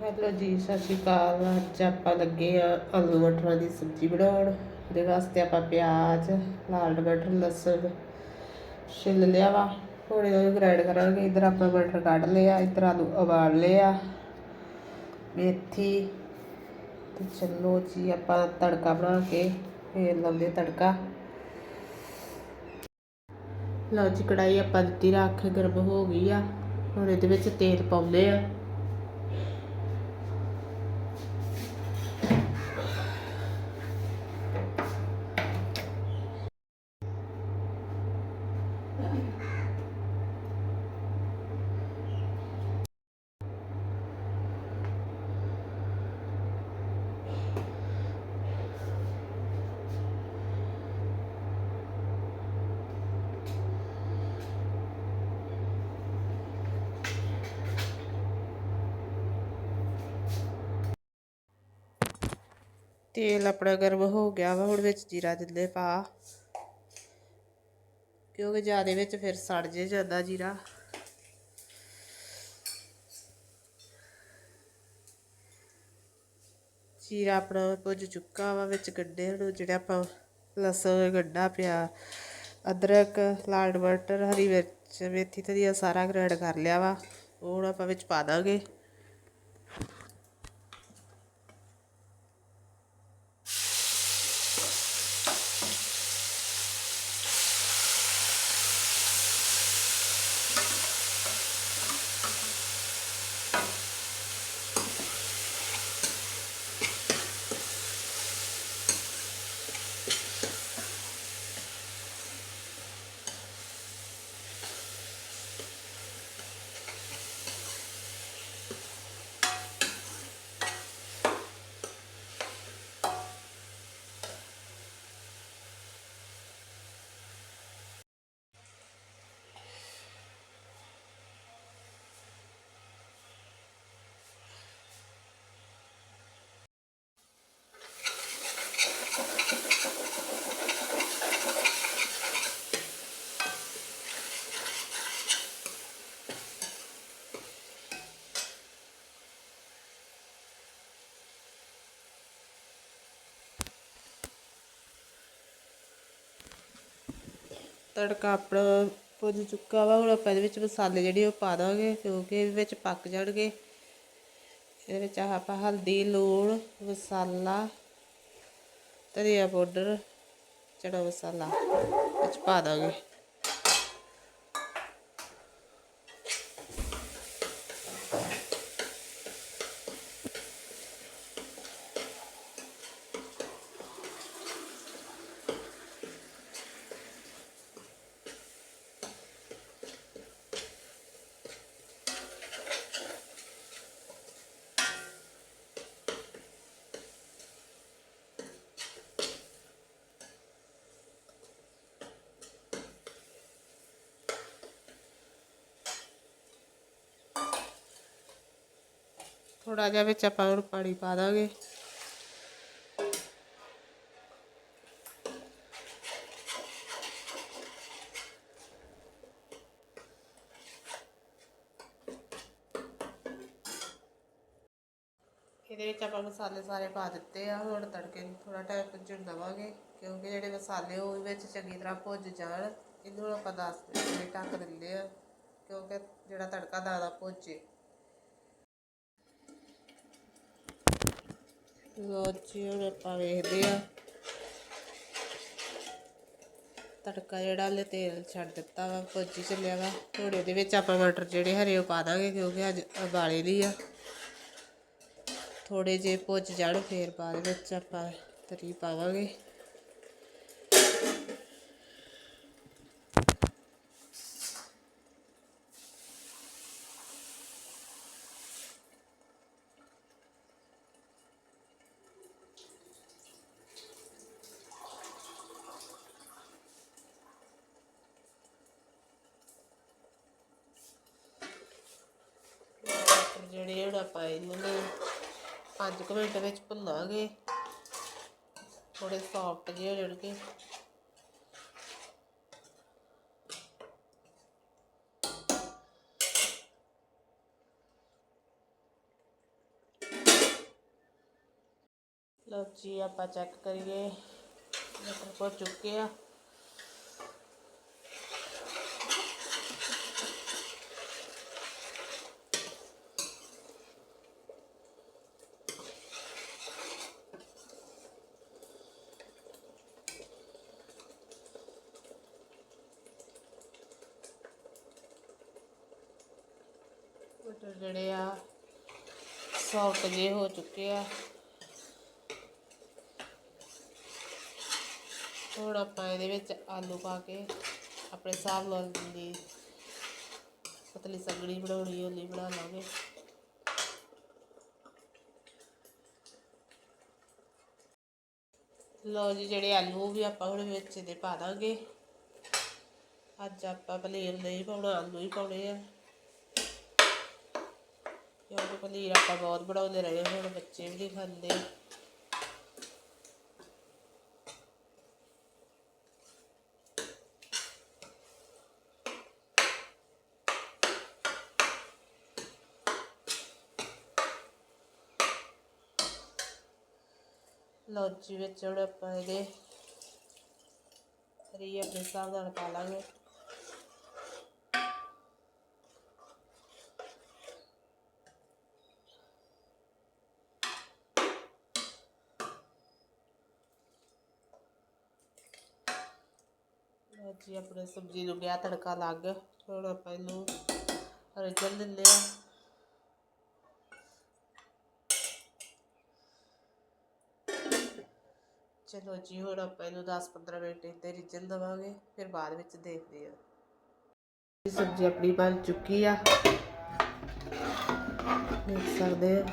Hello ਜੀ, ਸਤਿ ਸ਼੍ਰੀ ਅਕਾਲ। ਅੱਜ ਆਪਾਂ ਲੱਗੇ ਆ ਆਲੂ ਮਟਰਾਂ ਦੀ ਸਬਜ਼ੀ ਬਣਾਉਣ। ਇਹਦੇ ਵਾਸਤੇ ਆਪਾਂ ਪਿਆਜ਼, ਲਾਲ ਟਮਾਟਰ, ਲਸਣ ਛਿੱਲ ਲਿਆ ਵਾ। ਹੁਣ ਇਹਨੂੰ ਗ੍ਰਾਈਂਡ ਕਰਾਂਗੇ। ਇਧਰ ਆਪਾਂ ਮਟਰ ਕੱਢ ਲਿਆ, ਇਧਰ ਆਲੂ ਉਬਾਲ ਲਿਆ। ਮੇਥੀ ਤੇ ਚਲੋ ਜੀ ਆਪਾਂ ਤੜਕਾ ਬਣਾ ਕੇ, ਫੇਰ ਲਾਉਂਦੇ ਤੜਕਾ। ਲਓ ਜੀ ਕੜਾਈ ਆਪਾਂ ਦਿੱਤੀ, ਰੱਖ ਗਰਮ ਹੋ ਗਈ ਆ। ਹੁਣ ਇਹਦੇ ਵਿੱਚ ਤੇਲ ਪਾਉਂਦੇ ਆ। ਤੇਲ ਆਪਣਾ ਗਰਮ ਹੋ ਗਿਆ ਵਾ ਹੁਣ ਵਿੱਚ ਜੀਰਾ ਦਿੰਦੇ ਪਾ। ਕਿਉਂਕਿ ਜਿਆਦੇ ਵਿੱਚ ਫਿਰ ਸੜ ਜੇ ਜਾਂਦਾ ਜੀਰਾ। ਜੀਰਾ ਆਪਣਾ ਭੁੱਜ ਚੁੱਕਾ ਵਾ ਵਿੱਚ ਗੰਡੇ ਨੂੰ, ਜਿਹੜਾ ਆਪਾਂ ਲਸਣ, ਗੰਡਾ ਪਿਆ ਅਦਰਕ, ਲਾਲ ਟਮਾਟਰ, ਹਰੀ ਮਿਰਚ, ਮੇਥੀ ਧਨੀਆ ਸਾਰਾ ਗ੍ਰਾਈਂਡ ਕਰ ਲਿਆ ਵਾ। ਉਹ ਹੁਣ ਆਪਾਂ ਵਿੱਚ ਪਾ ਦਾਂਗੇ। ਤੜਕਾ ਆਪਣਾ ਭੁੱਜ ਚੁੱਕਾ ਵਾ, ਹੁਣ ਆਪਾਂ ਇਹਦੇ ਵਿੱਚ ਮਸਾਲੇ ਜਿਹੜੇ ਉਹ ਪਾ ਦਾਂਗੇ ਕਿਉਂਕਿ ਇਹਦੇ ਵਿੱਚ ਪੱਕ ਜਾਣਗੇ। ਇਹਦੇ ਵਿੱਚ ਆਹ ਆਪਾਂ ਹਲਦੀ, ਲੂਣ, ਮਸਾਲਾ, ਧਨੀਆ ਪਾਊਡਰ ਚੜਾ ਮਸਾਲਾ ਵਿੱਚ ਪਾ ਦਾਂਗੇ। ਥੋੜਾ ਜਿਹਾ ਵਿੱਚ ਆਪਾਂ ਹੁਣ ਪਾਣੀ ਪਾ ਦਾਂਗੇ। ਇਹਦੇ ਵਿੱਚ ਆਪਾਂ ਮਸਾਲੇ ਸਾਰੇ ਪਾ ਦਿੱਤੇ ਆ। ਹੁਣ ਤੜਕੇ ਨੂੰ ਥੋੜਾ ਟਾਈਮ ਭੁੱਜਣ ਦੇਵਾਂਗੇ, ਕਿਉਂਕਿ ਜਿਹੜੇ ਮਸਾਲੇ ਉਹ ਵਿੱਚ ਚੰਗੀ ਤਰ੍ਹਾਂ ਭੁੱਜ ਜਾਣ। ਇਹਨੂੰ ਹੁਣ ਆਪਾਂ 10 ਮਿੰਟ ਢੱਕ ਦਿੰਦੇ ਆ, ਕਿਉਂਕਿ ਜਿਹੜਾ ਤੜਕਾ ਦਾਦਾ ਭੁੱਜੇ ਲੋ ਜੀ ਹੁਣ ਆਪਾਂ ਵੇਖਦੇ ਆ ਤੜਕਾ ਜਿਹੜਾ ਹਲੇ ਤੇਲ ਛੱਡ ਦਿੱਤਾ ਵਾ ਭੁੱਜੀ ਚੱਲਿਆ ਵਾ। ਹੁਣ ਇਹਦੇ ਵਿੱਚ ਆਪਾਂ ਮਟਰ ਜਿਹੜੇ ਹਰੇ ਉਹ ਪਾ ਦਾਂਗੇ, ਕਿਉਂਕਿ ਅੱਜ ਉਬਾਲੇ ਲਈ ਆ। ਥੋੜੇ ਜੇ ਭੁੱਜ ਜਾਣ, ਫੇਰ ਬਾਅਦ ਵਿੱਚ ਆਪਾਂ ਤਰੀ ਪਾਵਾਂਗੇ। ਆਪਾਂ ਇਹਨਾਂ ਨੂੰ 5 ਮਿੰਟ ਵਿੱਚ ਭੁੰਨਾਂਗੇ। ਥੋੜੇ ਸੌਫਟ ਜਿਹੇ ਹੋ ਜਾਣਗੇ। ਲਓ ਜੀ, ਆਪਾਂ ਚੈੱਕ ਕਰੀਏ। ਮਟਰ ਕੋ ਚੁੱਕੇ ਆ। ਮਟਰ ਜਿਹੜੇ ਆ ਸੌਫਟ ਜੇ ਹੋ ਚੁੱਕੇ ਆ। ਹੁਣ ਆਪਾਂ ਇਹਦੇ ਵਿੱਚ ਆਲੂ ਪਾ ਕੇ ਆਪਣੇ ਹਿਸਾਬ ਨਾਲ ਦੀ ਪਤਲੀ ਸਗੜੀ ਬਣਾਉਣੀ ਹੋਲੀ ਬਣਾ ਲਾਂਗੇ। ਲਓ ਜੀ, ਜਿਹੜੇ ਆਲੂ ਵੀ ਆਪਾਂ ਹੁਣ ਵਿੱਚ ਦੇ ਪਾ ਦਾਂਗੇ। ਅੱਜ ਆਪਾਂ ਪਨੀਰ ਨਹੀਂ ਪਾਉਣਾ, ਆਲੂ ਹੀ ਪਾਉਣੇ ਆ। ਕਿਉਂਕਿ ਪਨੀਰ ਆਪਾਂ ਬਹੁਤ ਬਣਾਉਂਦੇ ਰਹੇ, ਹੁਣ ਬੱਚੇ ਵੀ ਨਹੀਂ ਖਾਂਦੇ। ਲਓ ਵਿੱਚ ਹੁਣ ਆਪਾਂ ਇਹਦੇ ਰੀ ਆਪਣੇ ਹਿਸਾਬ ਨਾਲ ਪਾ ਲਾਂਗੇ। ਜੀ ਆਪਣੇ ਸਬਜ਼ੀ ਨੂੰ ਗਿਆ ਤੜਕਾ ਲੱਗ ਗਿਆ ਹੁਣ ਆਪਾਂ ਇਹਨੂੰ ਰਿੱਝਣ ਦਿੰਦੇ ਆ ਚਲੋ ਜੀ, ਹੁਣ ਆਪਾਂ ਇਹਨੂੰ 10-15 ਮਿੰਟ ਇੱਥੇ ਰਿੱਝਣ ਦੇਵਾਂਗੇ, ਫਿਰ ਬਾਅਦ ਵਿੱਚ ਦੇਖਦੇ ਆ ਸਬਜ਼ੀ ਆਪਣੀ ਬਣ ਚੁੱਕੀ ਆ। ਦੇਖ ਸਕਦੇ ਆ।